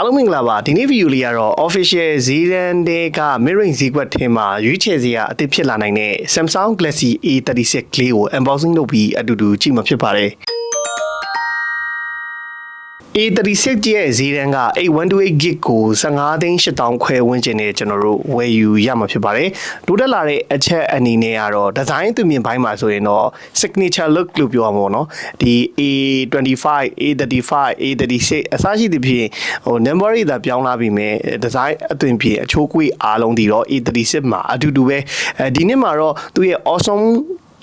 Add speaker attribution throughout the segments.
Speaker 1: အားလုံးမင်္ဂလာပါဒီနေ့ဗီဒီယိုလေးကတော့ official ဈေးတန်းတွေက mirroring ဈေးကွက်ထဲမှာရွေးချယ်စရာအသစ်ဖြစ်လာနိုင်တဲ့ Samsung Galaxy A36 လေးကို unboxing လုပ်ပြီးအတူတူကြည့်မှာဖြစ်ပါတယ် A36 ရဲ့ဈေးတန်းက 8128 gig ကို15သိန်း8000ခွဲဝန်းကျင်နဲ့ကျွန်တော်တို့ဝယ်ယူရမှာဖြစ်ပါတယ်။တိုးတက်လာတဲ့အချက်အနေနဲ့ကတော့ဒီဇိုင်းသူမြင်ပိုင်းမှာဆိုရင်တော့ signature look လို့ပြောရမှာပေါ့နော်။ဒီ A25, A35, A36 အစရှိသဖြင့်ဟို number တွေသာပြောင်းလာပြီမဲ့ဒီဇိုင်းအသွင်ပြေအချိုးကွေးအားလုံးဒီတော့ A36 မှာအတူတူပဲအဲဒီနှစ်မှာတော့သူရဲ့ awesome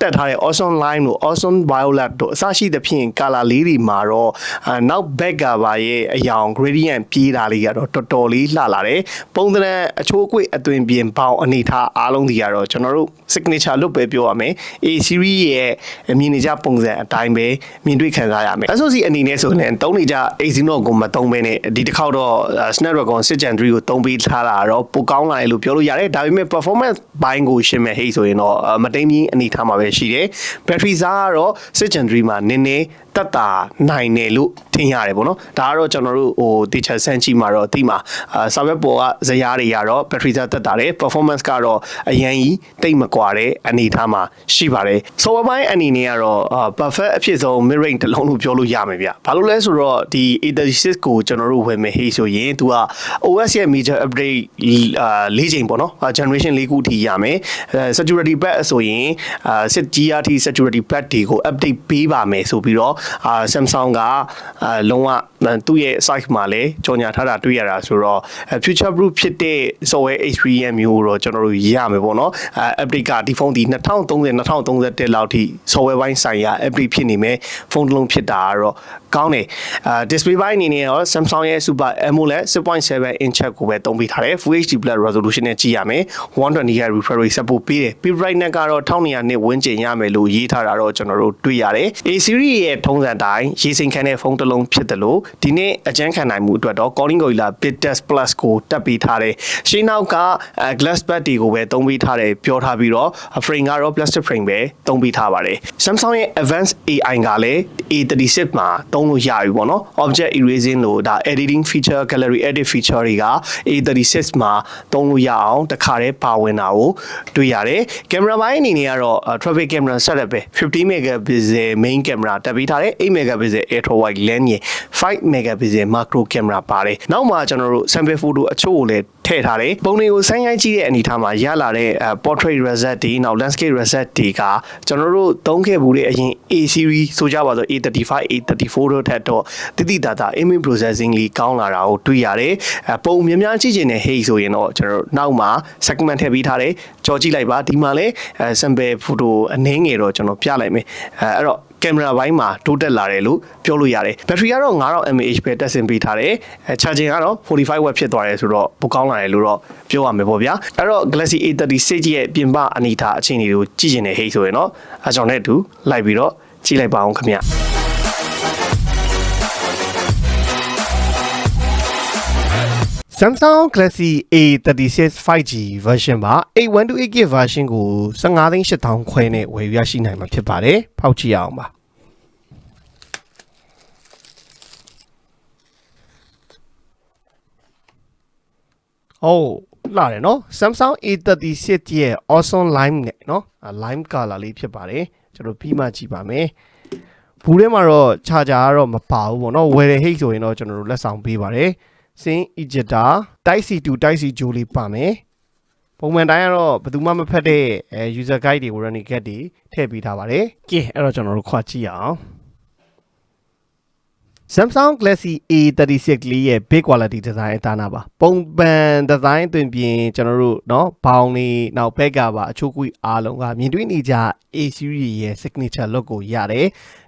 Speaker 1: တက်ထားတဲ့ awesome line တို့ awesome violet တို့အစရှိသဖြင့် color လေးတွေမှာတော့အာနောက် back cover ရဲ့အယောင် gradient ပြေးတာလေးကတော့တော်တော်လေးလှလာတယ်ပုံသဏ္ဍာန်အချိုးအကွေ့အသွင်ပြင်ပေါင်းအနေထားအားလုံးဒီကတော့ကျွန်တော်တို့ signature လို့ပဲပြောရမယ် A series ရဲ့မြင်နေကြပုံစံအတိုင်းပဲမြင်တွေ့ခံစားရမယ် SoC အနေနဲ့ဆိုရင်တုံးနေကြ Exynos ကိုမတုံးဘဲနဲ့ဒီတစ်ခေါက်တော့ Snapdragon 6 Gen 3ကိုတုံးပေးထားတာတော့ပိုကောင်းလာတယ်လို့ပြောလို့ရတယ်ဒါပေမဲ့ performance ဘိုင်းကိုရှင်းမဲ့ဟိဆိုရင်တော့မတိမ်ကြီးအနေထားမှာပဲရှိတယ် battery စားကတော့6 Gen 3မှာနည်းနည်းတက်တာနိုင်တယ်လို့ထင်ရတယ်ပေါ့နော်ဒါကတော့ကျွန်တော်တို့ဟို teacher ဆန်းကြည့်မှာတော့အတိမှာအာစာရွက်ပေါ်ကဇယားတွေကတော့ battery စားတက်တာတယ် performance ကတော့အရင်ကြီးတိတ်မကွာတဲ့အနေထားမှာရှိပါတယ် software ဘိုင်းအနေနဲ့ကတော့အာ perfect အဖြစ်ဆုံး mid range တစ်လုံးလို့ပြောလို့ရမယ်ဗျဘာလို့လဲဆိုတော့ဒီ A36 ကိုကျွန်တော်တို့ဝယ်မယ်ဟေးဆိုရင်သူက OS ရဲ့ major update အာ၄ချိန်ပေါ့နော် generation ၄ခုထိရမယ်အဲ security patch ဆိုရင်အာ GRT security patch တွေကို update ပေးပါမယ်ဆိုပြီးတော့အာ Samsung ကအာလုံးဝသူ့ရဲ့ site မှာလည်းကြော်ညာထားတာတွေ့ရတာဆိုတော့ future proof ဖြစ်တဲ့ software experience မျိုးတော့ကျွန်တော်တို့ရမယ်ပေါ့နော်အဲ update ကဒီဖုန်းဒီ2030 2031လောက်ထိ software ဘိုင်းဆိုင်ရာ update ဖြစ်နေမယ်ဖုန်းတစ်လုံးဖြစ်တာကတော့ ကောင်းတယ်အာ display ဘိုင်းအနေနဲ့တော့ Samsung ရဲ့ Super AMOLED 6.7 inch ကိုပဲသုံးပေးထားတယ် Full HD Plus resolution နဲ့ကြည့်ရမယ်120 Hz refresh rate support ပေးတယ် peak brightness ကတော့1200နစ်ဝန်းကျင်ရမယ်လို့ရေးထားတာတော့ကျွန်တော်တို့တွေ့ရတယ် A series ရဲ့ထုံးစံတိုင်းရေးစိမ်ခံတဲ့ဖုန်းတစ်လုံးဖြစ်တယ်လို့ဒီနေ့အကြမ်းခံနိုင်မှုအတွက်တော့ Calling Gorilla Bit Test Plus ကိုတက်ပေးထားတယ်ရှင်းနောက်က glass back တွေကိုပဲသုံးပေးထားတယ်ပြောထားပြီးတော့ frame ကတော့ plastic frame ပဲသုံးပေးထားပါတယ် Samsung ရဲ့ Advanced AI ကလည်း A36 မှာသုံးလို့ရပြီပေါ့နော် Object Erasing လို့ဒါ editing feature gallery edit feature တွေက A36 မှာသုံးလို့ရအောင်တခါတည်းပါဝင်တာကိုတွေ့ရတယ်ကင်မရာပိုင်းအနေနဲ့ကတော့ traffic camera setup ပဲ50 megapixel main camera တက်ပေးထားတယ်8 megapixel ultra wide lens ရယ်5 megapixel macro camera ပါတယ်နောက်မှာကျွန်တော်တို့ sample photo အချို့ကိုလည်း ထည့်ထားတယ်ပုံတွေကိုဆိုင်းရိုက်ကြည့်တဲ့အနေထားမှာရလာတဲ့ portrait result တွေနောက် landscape result တွေကကျွန်တော်တို့သုံးခဲ့မှုတဲ့အရင် A series ဆိုကြပါဆို A35 A34 တို့ထက်တော့တိတိတတ်တာ image processing လေးကောင်းလာတာကိုတွေ့ရတယ်ပုံများများကြည့်ချင်တဲ့ hey ဆိုရင်တော့ကျွန်တော်တို့နောက်မှာ segment ထည့်ပေးထားတယ်ကြော်ကြည့်လိုက်ပါဒီမှာလည်း sample photo အနည်းငယ်တော့ကျွန်တော်ပြလိုက်မယ်အဲအဲ့တော့ ကင်မရာဘိုင်းမှာတိုးတက်လာတယ်လို့ပြောလို့ရတယ်ဘက်ထရီကတော့9000 mAh ပဲတက်ဆင်ပေးထားတယ်အဲ charging ကတော့ 45 watt ဖြစ်သွားတယ်ဆိုတော့ပိုကောင်းလာတယ်လို့တော့ပြောရမယ်ပေါ့ဗျာအဲ့တော့ Galaxy A36 ရဲ့ပြင်ပအနေအထားအခြေအနေတွေကိုကြည့်ကျင်တဲ့ဟိဆိုရင်တော့အကြောင်းနဲ့အတူလိုက်ပြီးတော့ကြည့်လိုက်ပါအောင်ခင်ဗျ Samsung Galaxy A36 5G version ပါ8128 GB version ကို15သိန်း8000ခွဲနဲ့ဝယ်ယူရရှိနိုင်မှာဖြစ်ပါတယ်။ဖောက်ကြည့်အောင်ပါ။ အိုးလာတယ်နော် Samsung A36 ရဲ့ Awesome Lime နဲ့နော် Lime color လေးဖြစ်ပါတယ်။ကျွန်တော်ပြီးမှကြည့်ပါမယ်။ဘူးထဲမှာတော့ charger ကတော့မပါဘူးပေါ့နော်ဝယ်တဲ့ဟိတ်ဆိုရင်တော့ကျွန်တော်တို့လက်ဆောင်ပေးပါတယ်။ Sin Ejector Type C to Type C ဂျိုးလေးပါမယ်ပုံမှန်တိုင်းကတော့ဘယ်သူမှမဖတ်တဲ့အဲ user guide တွေကို running guide တွေထည့်ပေးထားပါတယ်ကဲအဲ့တော့ကျွန်တော်တို့ခွာကြည့်အောင် Samsung Galaxy A36 လေးရဲ့ big quality design အသားနာပါပုံပန် design တွင်ပြင်ကျွန်တော်တို့เนาะဘောင်လေးနောက် back ကပါအချိုးကွေးအားလုံးကမြင်တွေ့နေကြ A series ရဲ့ signature look ကိုရတယ်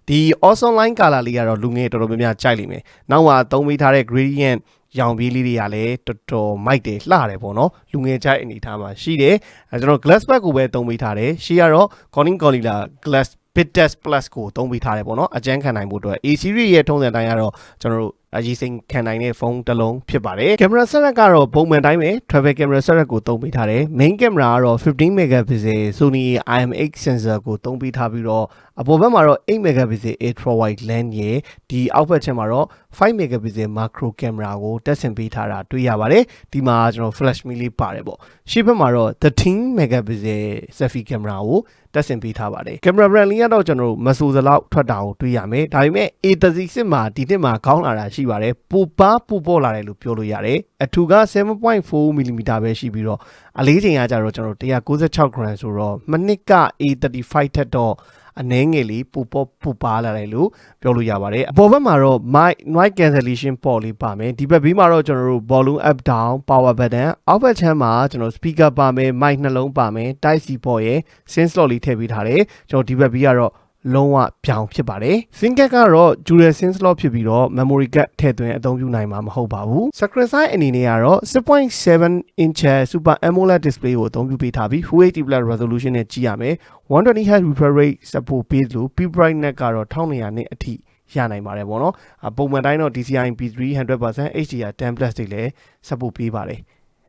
Speaker 1: ဒီ awesome line color လေးကတော့လူငယ်တော်တော်များများကြိုက်လိမ့်မယ်နောက်မှာသုံးပေးထားတဲ့ gradient ရောင်ပြေးလေးတွေကလည်းတော်တော်မိုက်တယ်လှတယ်ပေါ့နော်လူငယ်ကြိုက်အနေထားမှာရှိတယ်အဲကျွန်တော် glass back ကိုပဲသုံးပေးထားတယ်ရှေ့ကတော့ Corning Gorilla Glass Bit Test Plus ကိုသုံးပေးထားတယ်ပေါ့နော်အကျန်းခံနိုင်ဖို့အတွက် A series ရဲ့ထုံးစံတိုင်းကတော့ကျွန်တော်တို့အရေးစိမ်ခံနိုင်တဲ့ဖုန်းတစ်လုံးဖြစ်ပါတယ်ကင်မရာဆက်ရက်ကတော့ပုံမှန်တိုင်းပဲ travel camera ဆက်ရက်ကိုသုံးပေးထားတယ် main camera ကတော့15 megapixel Sony IMX sensor ကိုသုံးပေးထားပြီးတော့အပေါ်ဘက်မှာတော့8 megapixel ultra wide lens ရဲ့ဒီအောက်ဘက်ချက်မှာတော့5 megapixel macro camera ကိုတက်ဆင်ပေးထားတာတွေ့ရပါတယ်ဒီမှာကျွန်တော် flash mid လေးပါတယ်ပေါ့ရှေ့ဘက်မှာတော့13 megapixel selfie camera ကိုတက်ဆင်ပေးထားပါတယ်ကင်မရာ brand လေးကတော့ကျွန်တော်တို့မဆိုစလောက်ထွက်တာကိုတွေ့ရမယ်ဒါပေမဲ့ A36 မှာဒီနှစ်မှာခေါင်းလာတာရှိပါတယ်ပူပါပူပေါ်လာတယ်လို့ပြောလို့ရတယ်အထူက7.4 mm ပဲရှိပြီးတော့အလေးချိန်ကကြတော့ကျွန်တော်တို့196 gram ဆိုတော့မနစ်က A35 ထက်တော့အနှဲငယ်လေးပူပေါ်ပူပါလာတယ်လို့ပြောလို့ရပါတယ်အပေါ်ဘက်မှာတော့ mic noise cancellation port လေးပါမယ်ဒီဘက်ဘေးမှာတော့ကျွန်တော်တို့ volume up down power button အောက်ဘက်ချမ်းမှာကျွန်တော် speaker ပါမယ် mic နှလုံးပါမယ် type C port ရဲ့ sense slot လေးထည့်ပေးထားတယ်ကျွန်တော်ဒီဘက်ဘေးကတော့ လုံးဝပြောင်းဖြစ်ပါတယ် SIM card ကတော့ dual SIM slot ဖြစ်ပြီးတော့ memory card ထည့်သွင်းအသုံးပြုနိုင်မှာမဟုတ်ပါဘူး screen size အနေနဲ့ကတော့6.7 inch super AMOLED display ကိုအသုံးပြုပေးထားပြီး Full HD plus resolution နဲ့ကြည့်ရမယ် 120 Hz refresh rate support ပေးလို့ peak brightness ကတော့1200နစ်အထိရနိုင်ပါတယ်ပေါ့နော်အပုံမှန်တိုင်းတော့ DCI P3 100% HDR 10 plus တွေလည်း support ပေးပါတယ်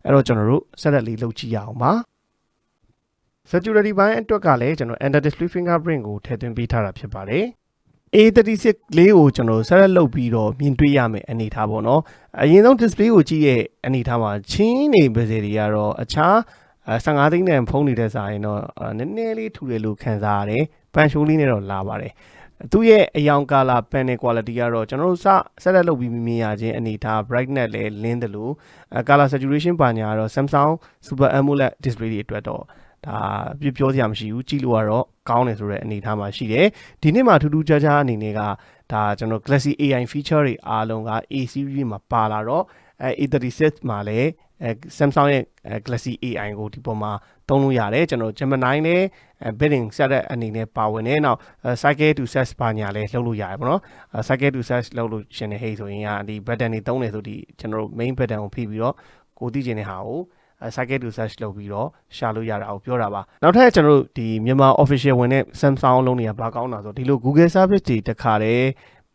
Speaker 1: အဲ့တော့ကျွန်တော်တို့ဆက်လက်လေးလုပ်ကြည့်ရအောင်ပါ security ဘိုင်းအတွက်ကလည်းကျွန်တော် under display fingerprint ကိုထည့်သွင်းပေးထားတာဖြစ်ပါတယ် A36 လေးကိုကျွန်တော်ဆက်လက်လုပ်ပြီးတော့မြင်တွေ့ရမယ်အနေထားပေါ့နော်အရင်ဆုံး display ကိုကြည့်ရဲ့အနေထားမှာချင်းနေပါစေတွေကတော့အခြား15သိန်းနဲ့ဖုန်းနေတဲ့စာရင်တော့နည်းနည်းလေးထူတယ်လို့ခံစားရတယ်ပန်ရှိုးလေးနဲ့တော့လာပါတယ်သူရဲ့အယောင်ကာလာ panel quality ကတော့ကျွန်တော်တို့စဆက်လက်လုပ်ပြီးမြင်ရခြင်းအနေထား brightness လည်းလင်းတယ်လို့ color saturation ပါညာကတော့ Samsung Super AMOLED display တွေအတွက်တော့ ဒါပြပြောစရာမရှိဘူးကြည့်လို့ကတော့ကောင်းတယ်ဆိုတဲ့အနေအထားမှာရှိတယ်ဒီနေ့မှာထူးထူးခြားခြားအနေနဲ့ကဒါကျွန်တော် Galaxy AI feature တွေအားလုံးက A series မှာပါလာတော့အဲ A36 မှာလည်းအဲ Samsung ရဲ့ Galaxy AI ကိုဒီပေါ်မှာသုံးလို့ရတယ်ကျွန်တော် Gemini နဲ့ bidding set တဲ့အနေနဲ့ပါဝင်နေနောက် cycle to set ပါညာလည်းလုပ်လို့ရတယ်ပေါ့နော် cycle to set လုပ်လို့ရှင်နေဟေးဆိုရင်ကဒီ button တွေသုံးနေဆိုဒီကျွန်တော် main button ကိုဖိပြီးတော့ကိုသိချင်တဲ့ဟာကို cycle to search လုပ်ပြီးတော့ရှာလို့ရတာကိုပြောတာပါနောက်ထပ်ကျွန်တော်တို့ဒီမြန်မာ official ဝင်တဲ့ Samsung လုံးတွေကဘာကောင်းတာဆိုဒီလို Google service တွေတခါတည်း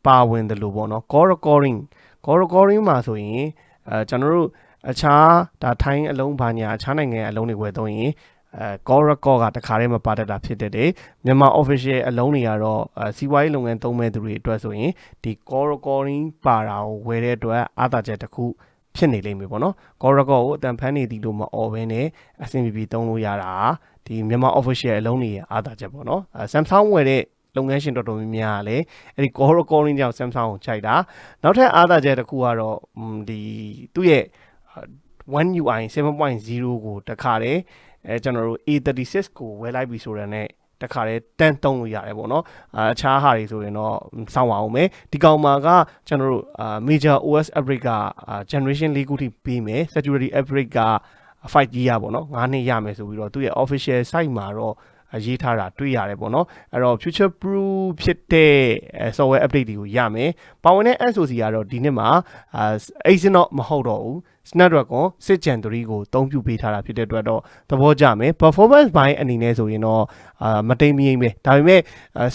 Speaker 1: ပါဝင်တယ်လို့ပေါ့နော် call recording call recording မှာဆိုရင်အဲကျွန်တော်တို့အခြားဒါထိုင်းအလုံးဘာညာအခြားနိုင်ငံအလုံးတွေဝယ်သုံးရင်အဲ call record ကတခါတည်းမပါတတ်တာဖြစ်တဲ့တယ်မြန်မာ official အလုံးတွေကတော့စီးပွားရေးလုပ်ငန်းသုံးမဲ့သူတွေအတွက်ဆိုရင်ဒီ call recording ပါတာကိုဝယ်တဲ့အတွက်အားသာချက်တစ်ခု ဖြစ်နေလိမ့်မယ်ပေါ့နော် call record ကိုအတန်ဖမ်းနေသည်လို့မအော်ဘဲနဲ့အဆင်ပြေပြေသုံးလို့ရတာဒီမြန်မာ official အလုံးတွေရဲ့အားသာချက်ပေါ့နော် Samsung ဝယ်တဲ့လုပ်ငန်းရှင်တော်တော်များများကလည်းအဲ့ဒီ call recording ကြောင့် Samsung ကိုခြိုက်တာနောက်ထပ်အားသာချက်တစ်ခုကတော့ဒီသူ့ရဲ့ One UI 7.0ကိုတခါတည်းအဲကျွန်တော်တို့ A36 ကိုဝယ်လိုက်ပြီဆိုတဲ့နဲ့ တခါတည်းတန်းတုံးလို့ရတယ်ပေါ့နော်အခြားဟာတွေဆိုရင်တော့စောင့်ပါအောင်မယ်ဒီကောင်မှာကကျွန်တော်တို့ major OS upgrade က generation ၄ခုထိပြီးမယ် security upgrade က 5G ရပေါ့နော်9နှစ်ရမယ်ဆိုပြီးတော့သူ့ရဲ့ official site မှာတော့ ရေးထားတာတွေ့ရတယ်ပေါ့နော်အဲ့တော့ future proof ဖြစ်တဲ့ software update တွေကိုရမယ်ပါဝင်တဲ့ SoC ကတော့ဒီနှစ်မှာ Exynos မဟုတ်တော့ဘူး Snapdragon 6 Gen 3ကိုအသုံးပြုပေးထားတာဖြစ်တဲ့အတွက်တော့သဘောကျမယ် performance ဘိုင်းအနေနဲ့ဆိုရင်တော့အာမတိမ်မယိမ့်ပဲဒါပေမဲ့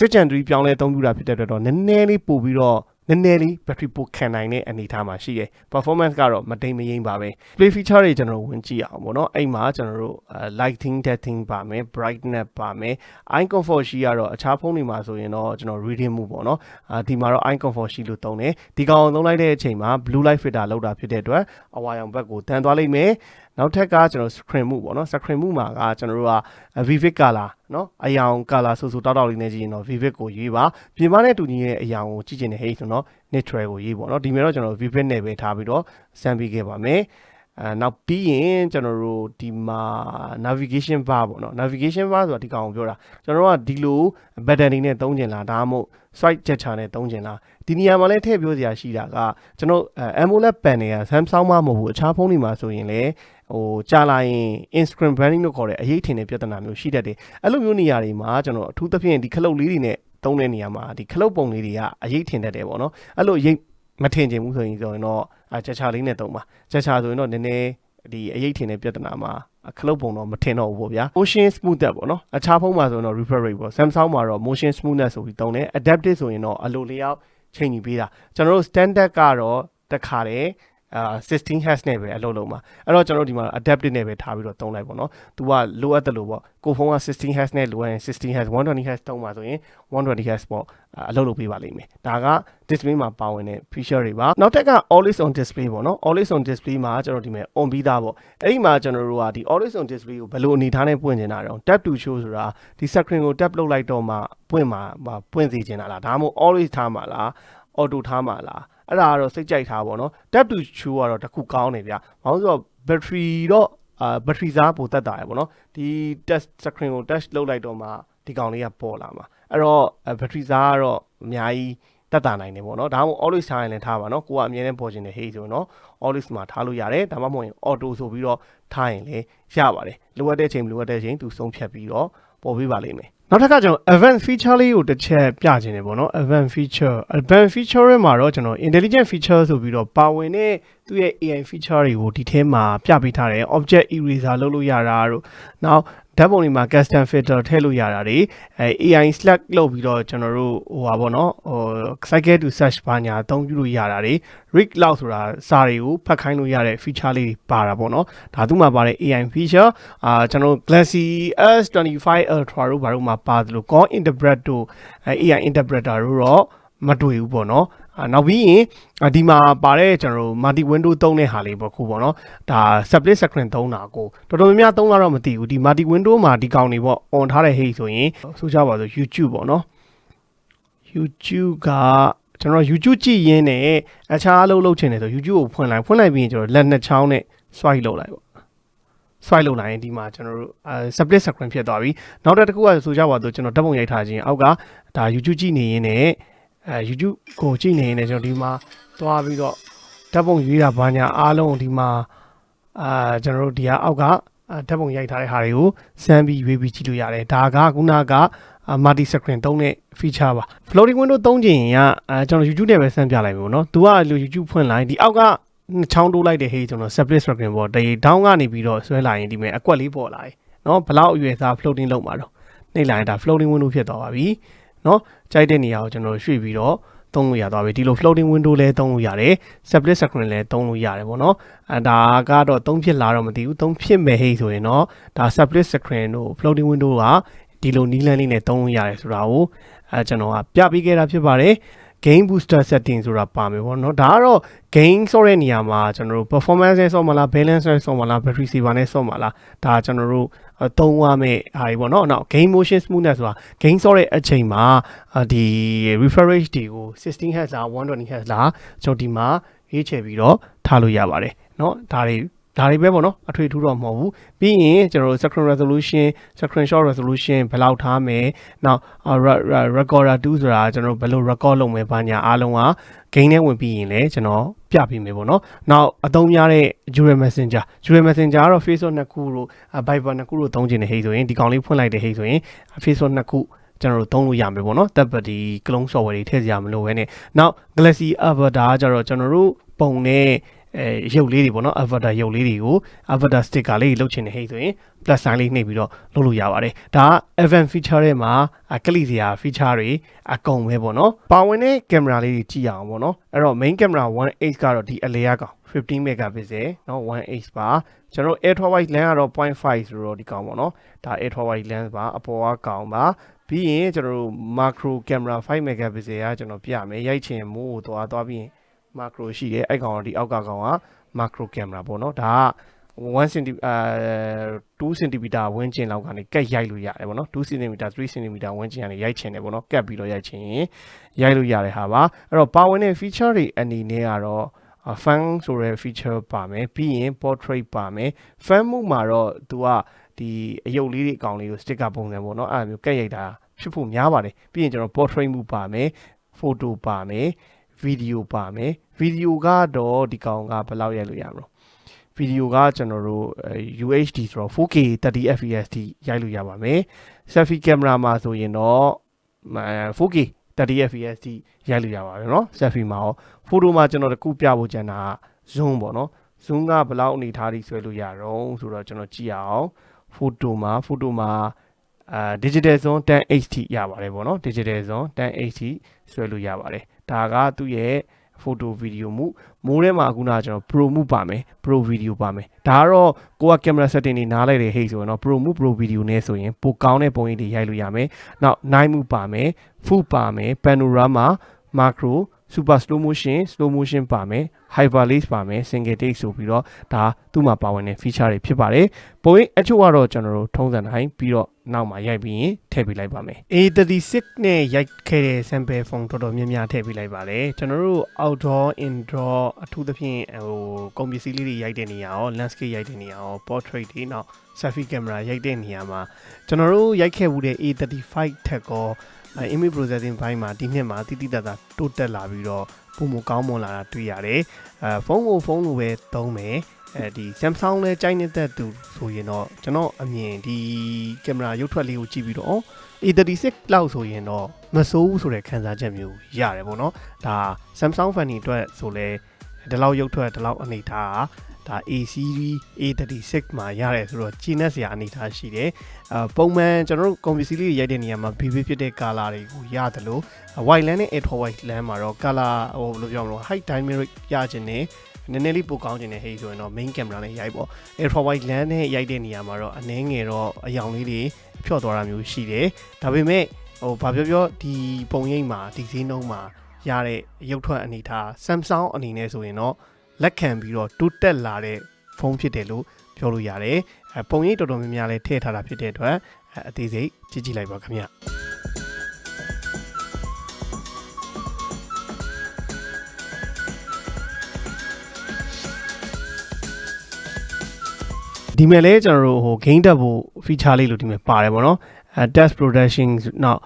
Speaker 1: 6 Gen 3ပြောင်းလဲအသုံးပြုတာဖြစ်တဲ့အတွက်တော့နည်းနည်းလေးပို့ပြီးတော့ နည်းနည်းလေး battery ပိုခံနိုင်တဲ့အနေအထားမှာရှိတယ် performance ကတော့မတိမ်မယိမ့်ပါပဲ play feature တွေကျွန်တော်ဝင်ကြည့်အောင်ပေါ့နော်အဲ့မှာကျွန်တော်တို့ lighting setting ပါမယ် brightness ပါမယ် eye comfort ရှိရတော့အခြားဖုန်းတွေမှာဆိုရင်တော့ကျွန်တော် reading mode ပေါ့နော်အာဒီမှာတော့ eye comfort ရှိလို့သုံးတယ်ဒီကောင်သုံးလိုက်တဲ့အချိန်မှာ blue light filter လောက်တာဖြစ်တဲ့အတွက်အဝါရောင်ဘက်ကိုတန်သွားလိမ့်မယ် နောက်ထပ်ကကျွန်တော် screen မှုပေါ့နော် screen မှုမှာကကျွန်တော်တို့က vivid color နော်အယောင် color ဆူဆူတောက်တောက်လေးနဲ့ကြည့်ရင်တော့ vivid ကိုရွေးပါပြင်ပနဲ့တူညီတဲ့အယောင်ကိုကြည့်ချင်တဲ့ဟဲ့ဆိုတော့ neutral ကိုရေးပေါ့နော်ဒီမှာတော့ကျွန်တော် vivid နဲ့ပဲထားပြီးတော့စမ်းပြီးခဲ့ပါမယ်အဲနောက်ပြီးရင်ကျွန်တော်တို့ဒီမှာ navigation bar ပေါ့နော် navigation bar ဆိုတာဒီကောင်ကိုပြောတာကျွန်တော်တို့ကဒီလို button တွေနဲ့သုံးကျင်လားဒါမှမဟုတ် swipe gesture နဲ့သုံးကျင်လားဒီနေရာမှာလည်းထည့်ပြောစရာရှိတာကကျွန်တော် AMOLED panel က Samsung မှမဟုတ်ဘူးအခြားဖုန်းတွေမှာဆိုရင်လည်း ဟိုကြာလာရင် Instagram branding လို့ခေါ်တဲ့အရေးထင်တဲ့ပြဿနာမျိုးရှိတတ်တယ်အဲ့လိုမျိုးနေရာတွေမှာကျွန်တော်အထူးသဖြင့်ဒီခလုတ်လေးတွေနဲ့သုံးတဲ့နေရာမှာဒီခလုတ်ပုံလေးတွေကအရေးထင်တတ်တယ်ပေါ့နော်အဲ့လိုရိတ်မထင်ချင်ဘူးဆိုရင်ဆိုရင်တော့အချက်ချလေးနဲ့သုံးပါချက်ချဆိုရင်တော့နည်းနည်းဒီအရေးထင်တဲ့ပြဿနာမှာခလုတ်ပုံတော့မထင်တော့ဘူးပေါ့ဗျာ motion smoothness ပေါ့နော်အခြားဖုန်းမှာဆိုရင်တော့ refresh rate ပေါ့ Samsung မှာတော့ motion smoothness ဆိုပြီးသုံးတယ် adaptive ဆိုရင်တော့အလိုလျောက်ချိန်ညီပေးတာကျွန်တော်တို့ standard ကတော့တစ်ခါတည်း အာ16 hertz နဲ့ပဲအလုပ်လုပ်မှာအဲ့တော့ကျွန်တော်တို့ဒီမှာ adaptive နဲ့ပဲထားပြီးတော့သုံးလိုက်ပေါ့နော်။ तू ကလိုအပ်တယ်လို့ပေါ့ကိုဖုန်းက16 hertz နဲ့လိုအပ်ရင်16 hertz 120 hertz တုံးမှာဆိုရင်120 hertz ပေါ့အာအလုပ်လုပ်ပေးပါလိမ့်မယ်။ဒါက display မှာပါဝင်တဲ့ feature တွေပါ။နောက်ထပ်က always on display ပေါ့နော် always on display မှာကျွန်တော်ဒီမဲ့ on ပြီးသားပေါ့။အဲ့ဒီမှာကျွန်တော်တို့ကဒီ always on display ကိုဘယ်လိုအနေထားနဲ့ပွင့်နေတာတော့ tap to show ဆိုတာဒီ screen ကို tap လုပ်လိုက်တော့မှပွင့်မှာပွင့်စေချင်တာလားဒါမှမဟုတ် always ထားမှာလား auto ထားမှာလား အဲ့ဒါကတော့စိတ်ကြိုက်ထားပါတော့ tap to show ကတော့တခုကောင်းနေဗျ။ဘာလို့ဆိုတော့ battery တော့အာဘက်ထရီစားပိုတက်တာရပေါ့နော်ဒီ test screen ကို touch လုပ်လိုက်တော့မှဒီကောင်လေးကပေါ်လာမှာအဲ့တော့ဘက်ထရီစားကတော့အများကြီးတက်တာနိုင်တယ်ပေါ့နော်ဒါမှမဟုတ် always ထားရင်လည်းထားပါနော်ကိုကအမြဲတမ်းပေါ်ခြင်းနဲ့ hey ဆိုရင်တော့ always မှာထားလို့ရတယ်ဒါမှမဟုတ်ရင် auto ဆိုပြီးတော့ထားရင်လည်းရပါတယ်လိုအပ်တဲ့အချိန်လိုအပ်တဲ့အချိန်သူဆုံးဖြတ်ပြီးတော့ပေါ်ပေးပါလိမ့်မယ် နောက်တစ်ခါကျွန်တော် advanced feature လေးကိုတစ်ချက်ပြခြင်းတယ်ပေါ့နော် advanced feature advanced feature ရဲ့မှာတော့ကျွန်တော် intelligent feature ဆိုပြီးတော့ပါဝင်တဲ့သူ့ရဲ့ AI feature တွေကိုဒီထဲမှာပြပေးထားတယ် object eraser လုပ်လို့ရတာတို့နောက် ဓာတ်ပုံတွေမှာ custom filter ထည့်လို့ရတာတွေအဲ AI slash လုပ်ပြီးတော့ကျွန်တော်တို့ဟိုပါပေါ့နော်ဟို cycle to search ဘာညာအသုံးပြုလို့ရတာတွေ rig lock ဆိုတာစာတွေကိုဖတ်ခိုင်းလို့ရတဲ့ feature လေးတွေပါတာပေါ့နော်ဒါသူ့မှာပါတဲ့ AI feature အာကျွန်တော် Galaxy S25 Ultra တို့ဘာတို့မှာပါသလို call interpret တို့ AI interpreter တို့တော့ မတွေ့ဘူးပေါ့နော်အာနောက်ပြီးရင်ဒီမှာပါတဲ့ကျွန်တော်တို့ multi window သုံးတဲ့ဟာလေးပေါ့ခုပေါ့နော်ဒါ split screen သုံးတာကိုတော်တော်များများသုံးလာတော့မသိဘူးဒီ multi window မှာဒီကောင်တွေပေါ့ on ထားတဲ့ hey ဆိုရင်ဆိုကြပါစို့ YouTube ပေါ့နော် YouTube ကကျွန်တော် YouTube ကြည့်ရင်းနဲ့အခြားအလုပ်လုပ်ချင်တယ်ဆို YouTube ကိုဖွင့်လိုက်ဖွင့်လိုက်ပြီးရင်ကျွန်တော်လက်နှစ်ချောင်းနဲ့ swipe လုပ်လိုက်ပေါ့ swipe လုပ်လိုက်ရင်ဒီမှာကျွန်တော်တို့အဲ split screen ဖြစ်သွားပြီနောက်တစ်ခုကဆိုကြပါတော့ကျွန်တော်ဓာတ်ပုံရိုက်ထားခြင်းအောက်ကဒါ YouTube ကြည့်နေရင်းနဲ့ အဲ YouTube ကိုကြည့်နေရင်လည်းကျွန်တော်ဒီမှာသွားပြီးတော့ဓာတ်ပုံရွေးတာဘာညာအားလုံးဒီမှာအာကျွန်တော်တို့ဒီကအောက်ကဓာတ်ပုံရိုက်ထားတဲ့ဟာတွေကိုစမ်းပြီးရွေးပြီးကြည့်လို့ရတယ်ဒါကခုနက multi screen သုံးတဲ့ feature ပါ floating window သုံးချင်ရင်ကအဲကျွန်တော် YouTube နဲ့ပဲစမ်းပြလိုက်ပြီပေါ့နော်သူကလို YouTube ဖွင့်လိုက်ဒီအောက်ကချောင်းတိုးလိုက်တဲ့ဟေးကျွန်တော် split screen ပေါ့တရေဒေါင်းကနေပြီးတော့ဆွဲလာရင်ဒီမဲ့အကွက်လေးပေါ်လာတယ်နော်ဘလောက်အရွယ်စား floating လုပ်မှာတော့နှိပ်လိုက်ရင်ဒါ floating window ဖြစ်သွားပါပြီ နော်ကြိုက်တဲ့နေရာကိုကျွန်တော်ရွှေ့ပြီးတော့သုံးလို့ရသွားပြီဒီလို floating window လဲသုံးလို့ရတယ် split screen လဲသုံးလို့ရတယ်ပေါ့နော်အဲဒါကတော့သုံးဖြစ်လာတော့မသိဘူးသုံးဖြစ်မဲ့ဟိဆိုရင်တော့ဒါ split screen တို့ floating window ကဒီလိုနီးလန်းလေးနဲ့သုံးလို့ရတယ်ဆိုတာကိုအဲကျွန်တော်ကပြပေးခဲ့တာဖြစ်ပါတယ် game booster setting ဆိုတာပါမယ်ပေါ့နော်ဒါကတော့ game ဆော့တဲ့နေရာမှာကျွန်တော်တို့ performance နဲ့ဆော့မလား balance နဲ့ဆော့မလား battery saver နဲ့ဆော့မလားဒါကျွန်တော်တို့သုံးရမယ့်အားကြီးပေါ့နော်နောက် game motion smoothness ဆိုတာ game ဆော့တဲ့အချိန်မှာဒီ refresh rate တွေကို16 Hz လား120 Hz လားကျွန်တော်ဒီမှာရေးချယ်ပြီးတော့ထားလို့ရပါတယ်နော်ဒါတွေ ဒါတွေပဲပေါ့နော်အထွေထူးတော့မဟုတ်ဘူးပြီးရင်ကျွန်တော်တို့ screen resolution screenshot resolution ဘယ်လောက်ထားမယ်နောက် recorder 2ဆိုတာကျွန်တော်တို့ဘယ်လို record လုပ်မယ်ဘာညာအားလုံးက gain နဲ့ဝင်ပြီးရင်လည်းကျွန်တော်ပြပေးမယ်ပေါ့နော်နောက်အသုံးများတဲ့ Jure Messenger Jure Messenger ကတော့ Facebook နှစ်ခုတို့ Viber နှစ်ခုတို့သုံးချင်တဲ့ဟိဆိုရင်ဒီကောင်လေးဖွင့်လိုက်တဲ့ဟိဆိုရင် Facebook နှစ်ခုကျွန်တော်တို့သုံးလို့ရမယ်ပေါ့နော်တပ်ပတ်ဒီ clone software တွေထည့်စရာမလိုဘဲနဲ့နောက် Galaxy Avatar ကျတော့ကျွန်တော်တို့ပုံနဲ့ အဲရုပ်လေးတွေပေါ့နော် avatar ရုပ်လေးတွေကို avatar sticker လေးတွေလုပ်ချင်တဲ့ဟဲ့ဆိုရင် plus sign လေးနှိပ်ပြီးတော့လုပ်လို့ရပါတယ်ဒါက event feature ထဲမှာကလိစရာ feature တွေအကုန်ပဲပေါ့နော်ပါဝင်တဲ့ camera လေးတွေကြည့်ရအောင်ပေါ့နော်အဲ့တော့ main camera 1.8ကတော့ဒီအလေရကောင်15 megapixel เนาะ1.8ပါကျွန်တော် ultra wide lens ကတော့0.5ဆိုတော့ဒီကောင်ပေါ့နော်ဒါ ultra wide lens ပါအပေါ်ကကောင်ပါပြီးရင်ကျွန်တော်တို့ macro camera 5 megapixel ကကျွန်တော်ပြမယ်ရိုက်ချင်မို့သွားသွားပြီးရင် macro ရှိတယ်အဲ့ကောင်ကဒီအောက်ကကောင်က macro camera ပေါ့နော်ဒါက1 cm အဲ2 cm ဝန်းကျင်လောက်ကနေကက်ရိုက်လို့ရတယ်ပေါ့နော်2 cm 3 cm ဝန်းကျင်ကနေရိုက်ချင်တယ်ပေါ့နော်ကက်ပြီးတော့ရိုက်ချင်ရင်ရိုက်လို့ရတဲ့ဟာပါအဲ့တော့ပါဝင်တဲ့ feature တွေအနေနဲ့ကတော့ fan ဆိုတဲ့ feature ပါမယ်ပြီးရင် portrait ပါမယ် fan မှုမှာတော့သူကဒီအယုတ်လေးတွေအကောင်လေးကို sticker ပုံစံပေါ့နော်အဲ့လိုမျိုးကက်ရိုက်တာဖြစ်ဖို့များပါတယ်ပြီးရင်ကျွန်တော် portrait မှုပါမယ် photo ပါမယ် ဗီဒီယိုပါမယ်ဗီဒီယိုကတော့ဒီကောင်ကဘယ်လောက်ရိုက်လို့ရမလို့ဗီဒီယိုကကျွန်တော်တို့ UHD ဆိုတော့ 4K 30 fps ထိရိုက်လို့ရပါမယ် selfie camera မှာဆိုရင်တော့ 4K 30 fps ထိရိုက်လို့ရပါတယ်เนาะ selfie မှာရော photo မှာကျွန်တော်တခုပြဖို့ကြံတာ zoom ပေါ့เนาะ zoom ကဘယ်လောက်အနေထားထိဆွဲလို့ရတော့ဆိုတော့ကျွန်တော်ကြည့်အောင် photo မှာ photo မှာအာ digital zoom 10 HD ရပါတယ်ပေါ့နော် digital zoom 10 HD ဆွဲလို့ရပါတယ် ဒါကသူ့ရဲ့ photo video မှုမိုးထဲမှာခုနကကျွန်တော် pro မှုပါမယ် pro video ပါမယ်ဒါကတော့ကိုက camera setting တွေနားလိုက်တယ်ဟေ့ဆိုရင်တော့ pro မှု pro video နဲ့ဆိုရင်ပိုကောင်းတဲ့ပုံရိပ်တွေရိုက်လို့ရမယ်နောက် night မှုပါမယ် full ပါမယ် panorama macro super slow motion slow motion ပါမယ် hyperlace ပါမယ် single take ဆိုပြီးတော့ဒါသူ့မှာပါဝင်တဲ့ feature တွေဖြစ်ပါတယ်ပုံရိပ်အချို့ကတော့ကျွန်တော်တို့ထုံးစံတိုင်းပြီးတော့နောက်မှာရိုက်ပြီးရင်ထည့်ပေးလိုက်ပါမယ် A36 နဲ့ရိုက်ခဲ့တဲ့ sample phone တော်တော်များများထည့်ပေးလိုက်ပါတယ်ကျွန်တော်တို့ outdoor indoor အထူးသဖြင့်ဟိုကုန်ပစ္စည်းလေးတွေရိုက်တဲ့နေရာရော landscape ရိုက်တဲ့နေရာရော portrait တွေနောက် selfie camera ရိုက်တဲ့နေရာမှာကျွန်တော်တို့ရိုက်ခဲ့မှုတဲ့ A35 ထက်ကော အဲ image processing ဘိုင်းမှာဒီနှစ်မှာတိတိတတ်တာတိုးတက်လာပြီးတော့ပုံမကောင်းမွန်လာတာတွေ့ရတယ်အဲဖုန်းကိုဖုန်းလိုပဲသုံးမယ်အဲဒီ Samsung လဲကြိုက်နေတဲ့သူဆိုရင်တော့ကျွန်တော်အမြင်ဒီကင်မရာရုပ်ထွက်လေးကိုကြည့်ပြီးတော့အော် A36 လောက်ဆိုရင်တော့မဆိုးဘူးဆိုတဲ့ခံစားချက်မျိုးရတယ်ပေါ့နော်ဒါ Samsung fan တွေအတွက်ဆိုလဲဒီလောက်ရုပ်ထွက်ဒီလောက်အနေထားက ဒါ A series A36 မှာရတယ်ဆိုတော့ကျင်းတဲ့စရာအနေထားရှိတယ်အပုံမှန်ကျွန်တော်တို့ကွန်ပျူတာလေးရိုက်တဲ့နေရာမှာ BB ဖြစ်တဲ့ color တွေကိုရတယ်လို့ white land နဲ့ ultra white land မှာတော့ color ဟိုဘယ်လိုပြောမလဲ high dynamic ရခြင်းနဲ့နည်းနည်းလေးပိုကောင်းခြင်းနဲ့ဟေးဆိုရင်တော့ main camera နဲ့ရိုက်ပေါ့ ultra wide lens နဲ့ရိုက်တဲ့နေရာမှာတော့အနည်းငယ်တော့အယောင်လေးတွေဖြော့သွားတာမျိုးရှိတယ်ဒါပေမဲ့ဟိုဘာပြောပြောဒီပုံရိပ်မှာဒီဈေးနှုန်းမှာရတဲ့ရုပ်ထွက်အနေထား Samsung အနေနဲ့ဆိုရင်တော့ လက်ခံပြီးတော့တိုးတက်လာတဲ့ဖုန်းဖြစ်တယ်လို့ပြောလို့ရတယ်အဲပုံရိပ်တော်တော်များများလည်းထည့်ထားတာဖြစ်တဲ့အတွက်အဲအသေးစိတ်ကြည့်ကြည့်လိုက်ပါခင်ဗျဒီမဲ့လဲကျွန်တော်တို့ဟို gain တက်ဖို့ feature လေးလို့ဒီမဲ့ပါတယ်ပေါ့နော်အဲ test production နောက်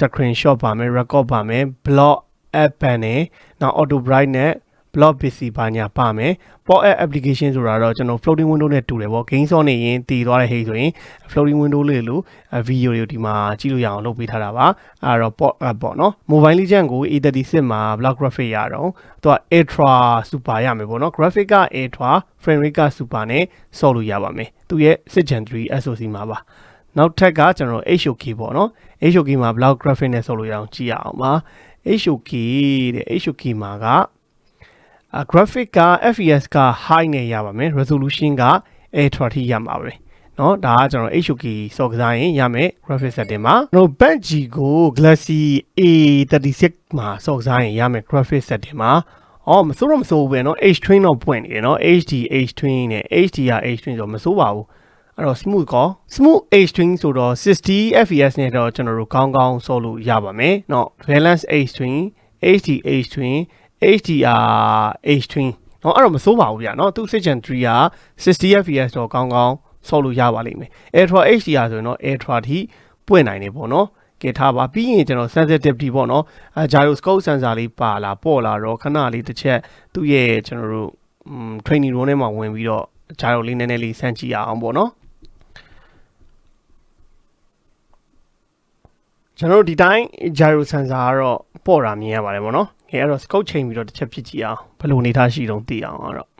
Speaker 1: screenshot ပါမယ် record ပါမယ် block app ပန်နဲ့နောက် auto bright နဲ့ block pc ပါညာပါမယ် pop app application ဆိုတာတော့ကျွန်တော် floating window နဲ့တူတယ်ပေါ့ gain zone နေရင်တည်သွားတဲ့ဟိတ်ဆိုရင် floating window လေးလို့ video တွေကိုဒီမှာကြည့်လို့ရအောင်လုပ်ပေးထားတာပါအဲတော့ pop app ပေါ့နော် mobile legend ကို A36 မှာ block graphic ရတော့သူက ultra super ရမယ်ပေါ့နော် graphic က ultra frame rate က super နဲ့ဆော့လို့ရပါမယ်သူရဲ့6 Gen 3 SoC မှာပါနောက်ထပ်ကကျွန်တော် HOK ပေါ့နော် HOK မှာ block graphic နဲ့ဆော့လို့ရအောင်ကြည့်ရအောင်ပါ HOK တဲ့ HOK မှာက uh, graphic က FPS က high နဲ့ရပါမယ် resolution က ultra ထိရမှာပဲเนาะဒါကကျွန်တော် HOK စော်ကစားရင်ရမယ် graphic setting မှာကျွန်တော် back G ကို Galaxy A36 မှာစော်ကစားရင်ရမယ် graphic setting မှာအော်မစိုးတော့မစိုးဘူးပဲเนาะ H twin တော့ပွင့်နေတယ်เนาะ HD H twin နဲ့ HDR H twin ဆိုတော့မစိုးပါဘူးအဲ့တော့ smooth ကော smooth H twin ဆိုတော့60 fps နဲ့တော့ကျွန်တော်တို့ကောင်းကောင်းဆော့လို့ရပါမယ်เนาะ balance H twin HD H twin HDR H twin เนาะအဲ့တော့မစိုးပါဘူးဗျာเนาะသူ 6 Gen 3က60 fps တော့ကောင်းကောင်းဆော့လို့ရပါလိမ့်မယ် Ultra HDR ဆိုရင်တော့ Ultra ထိပွင့်နိုင်တယ်ပေါ့เนาะကဲထားပါပြီးရင်ကျွန်တော် sensitivity ပေါ့เนาะအဲ gyroscope sensor လေးပါလာပေါ့လာတော့ခဏလေးတစ်ချက်သူ့ရဲ့ကျွန်တော်တို့ training room ထဲမှာဝင်ပြီးတော့ gyro လေးနည်းနည်းလေးစမ်းကြည့်ရအောင်ပေါ့เนาะကျွန်တော်တို့ဒီတိုင်း gyro sensor ကတော့ပေါ့တာမြင်ရပါတယ်ပေါ့နော်။ အဲအဲ့တော့ scope ချိန်ပြီးတော့တစ်ချက်ဖြစ်ကြည့်အောင်ဘယ်လိုအနေထားရှိတုံးသိအောင်အဲ့တော့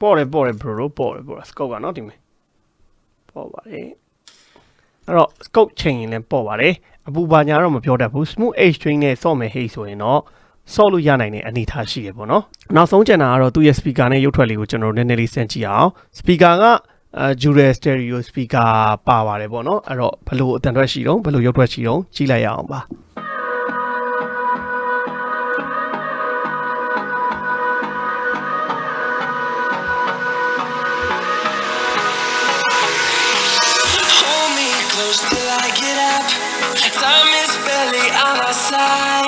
Speaker 1: ပေါ့တယ်ပေါ့တယ် bro တို့ပေါ့တယ်ပေါ့တယ် scope ကနော်ဒီမှာပေါ့ပါတယ်အဲ့တော့ scope ချိန်ရင်လည်းပေါ့ပါတယ်အပူပါညာတော့မပြောတတ်ဘူး smooth edge string နဲ့ဆော့မယ်ဟိတ်ဆိုရင်တော့ဆော့လို့ရနိုင်တဲ့အနေအထားရှိတယ်ပေါ့နော်နောက်ဆုံးကျန်တာကတော့သူ့ရဲ့ speaker နဲ့ရုပ်ထွက်လေးကိုကျွန်တော်တို့နည်းနည်းလေးစမ်းကြည့်အောင် speaker က အဲ Dual Stereo Speaker ပါပါတယ်ပေါ့နော်အဲ့တော့ဘယ်လိုအတန်ထွက်ရှိတော့ဘယ်လိုရုပ်ထွက်ရှိတော့ကြည့်လိုက်ရအောင်ပါ
Speaker 2: Hold me close till I get up. Time is barely on our side.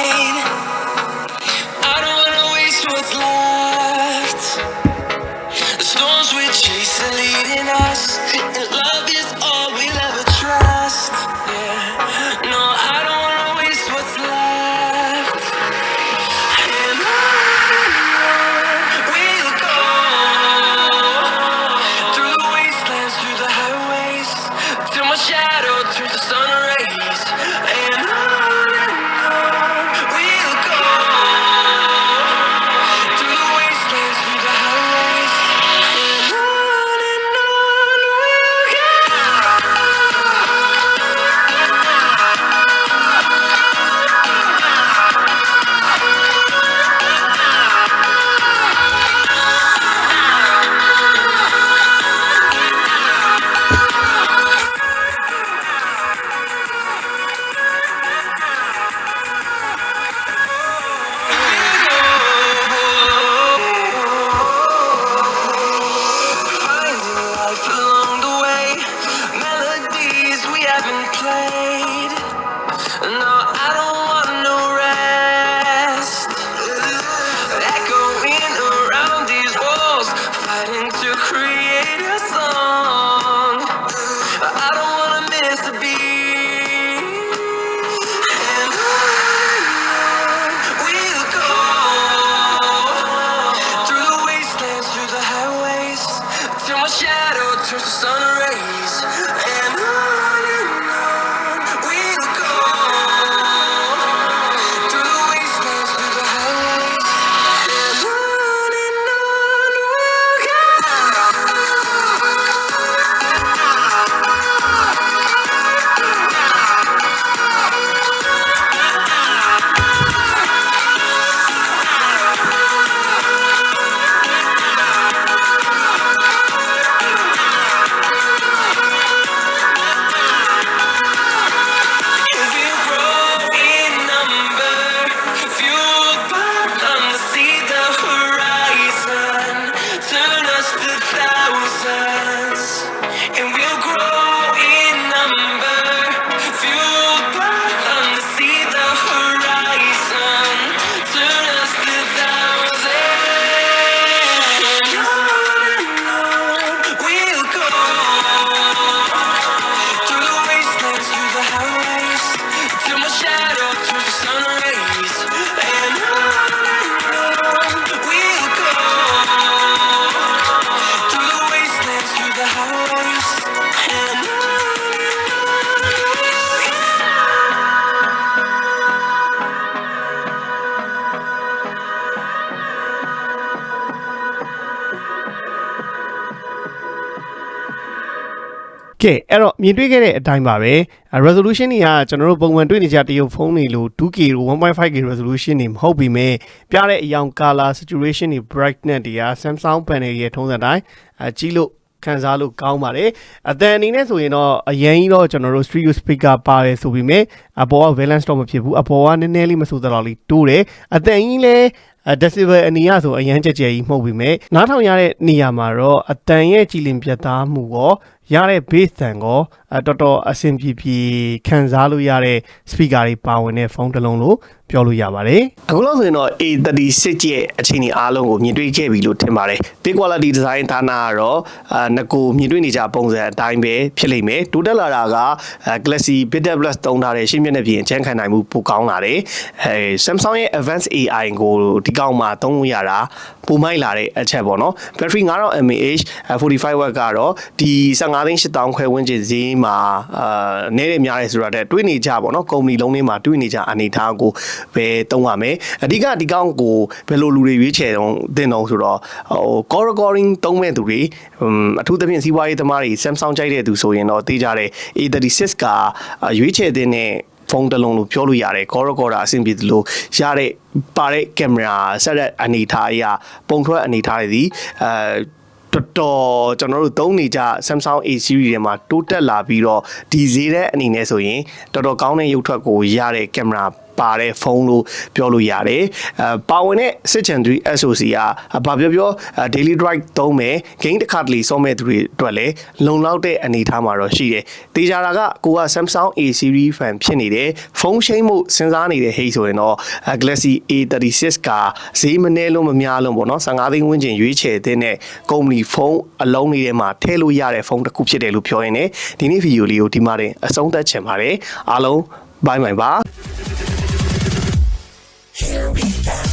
Speaker 3: ကဲအဲ့တော့မြင်တွေ့ခဲ့တဲ့အတိုင်းပါပဲအဲ resolution တွေကကျွန်တော်တို့ပုံမှန်တွေ့နေကြတရုပ်ဖုန်းတွေလို့ 2K တို့ 1.5K resolution တွေမဟုတ်ပြီမဲ့ပြတဲ့အယောင် color saturation တွေ brightness တွေက Samsung panel ရဲ့ထုံးစံတိုင်းအဲကြီးလို့ခံစားလို့ကောင်းပါတယ်အတန်အနေနဲ့ဆိုရင်တော့အရင်ကြီးတော့ကျွန်တော်တို့ stereo speaker ပါတယ်ဆိုပြီးမြဲအပေါ်က balance တော့မဖြစ်ဘူးအပေါ်ကနည်းနည်းလေးမဆိုးတော့လေးတိုးတယ်အတန်ကြီးလည်းအဲ decibel အနီရဆိုအရန်ကြက်ကြဲကြီးမှုတ်ပြီးမြဲနားထောင်ရတဲ့နေရာမှာတော့အတန်ရဲ့ကြည်လင်ပြတ်သားမှုရောရတဲ့ bass တန်ကောအတော်တော်အဆင်ပြေပြေခံစားလို့ရတဲ့ speaker တွေပါဝင်တဲ့ဖုန်းတစ်လုံးလို့ပြောလို့ရပါတယ်
Speaker 1: အခုလောက်ဆိုရင်တော့ A36 ရဲ့အခြေအနေအားလုံးကိုမြင်တွေ့ခဲ့ပြီလို့ထင်ပါတယ် big quality design ဌာနကတော့အာငကိုမြင်တွေ့နေကြပုံစံအတိုင်းပဲဖြစ်လိမ့်မယ်တိုးတက်လာတာကအာ Galaxy Bit Plus သုံးထားတဲ့ရှင်းမျက်နှာပြင်အချမ်းခံနိုင်မှုပိုကောင်းလာတယ်အဲ Samsung ရဲ့ Advanced AI ကိုဒီကောင်မှာသုံးလို့ရတာပိုမိုက်လာတဲ့အချက်ပေါ့နော် battery 9000 mAh 45 watt ကတော့ဒီ15သိန်း8000ခွဲဝန်းကျင်ဈေးမှာအာနည်းတယ်များတယ်ဆိုတာတဲ့တွေးနေကြပေါ့နော်ကုမ္ပဏီလုံးလေးမှာတွေးနေကြအနေထားကိုပဲသုံးရမယ်အဓိကဒီကောင်ကိုဘယ်လိုလူတွေရွေးချယ်တော့တင်တော့ဆိုတော့ဟို core recording သုံးမဲ့သူတွေဟွန်းအထူးသဖြင့်စီးပွားရေးသမားတွေ Samsung ကြိုက်တဲ့သူဆိုရင်တော့သိကြတဲ့ A36 ကအာရွေးချယ်တဲ့နဲ့ဖုန်းတစ်လုံးလို့ပြောလို့ရတယ် core recorder အဆင်ပြေသလိုရတဲ့ပါတဲ့ကင်မရာဆက်တဲ့အနေထားအရပုံထွက်အနေထားတွေဒီအဲ တော်တော်ကျွန်တော်တို့သုံးနေကြ Samsung A series တွေမှာတိုးတက်လာပြီးတော့ဒီဈေးတဲ့အနေနဲ့ဆိုရင်တော်တော်ကောင်းတဲ့ရုပ်ထွက်ကိုရတဲ့ကင်မရာ ပါတဲ့ဖုန်းလို့ပြောလို့ရတယ်အဲပါဝင်တဲ့6 3 SoC ကဘာပြောပြော daily drive သုံးမယ် game တစ်ခါတလေစောမဲ့သူတွေအတွက်လည်းလုံလောက်တဲ့အနေအထားမှာတော့ရှိတယ်တေချာတာကကိုက Samsung A series fan ဖြစ်နေတယ်ဖုန်းရှိမ့်မှုစဉ်းစားနေတဲ့ဟိတ်ဆိုရင်တော့ Galaxy A36 ကဈေးမနှဲလို့မများလို့ပေါ့နော်15သိန်းဝန်းကျင်ရွေးချယ်တဲ့ကုမ္ပဏီဖုန်းအလုံးလေးထဲမှာထည့်လို့ရတဲ့ဖုန်းတစ်ခုဖြစ်တယ်လို့ပြောရင်းねဒီနေ့ဗီဒီယိုလေးကိုဒီမှာတင်အဆုံးသတ်ချင်ပါတယ်အားလုံးဘိုင်ဘိုင်ပါ Here we go.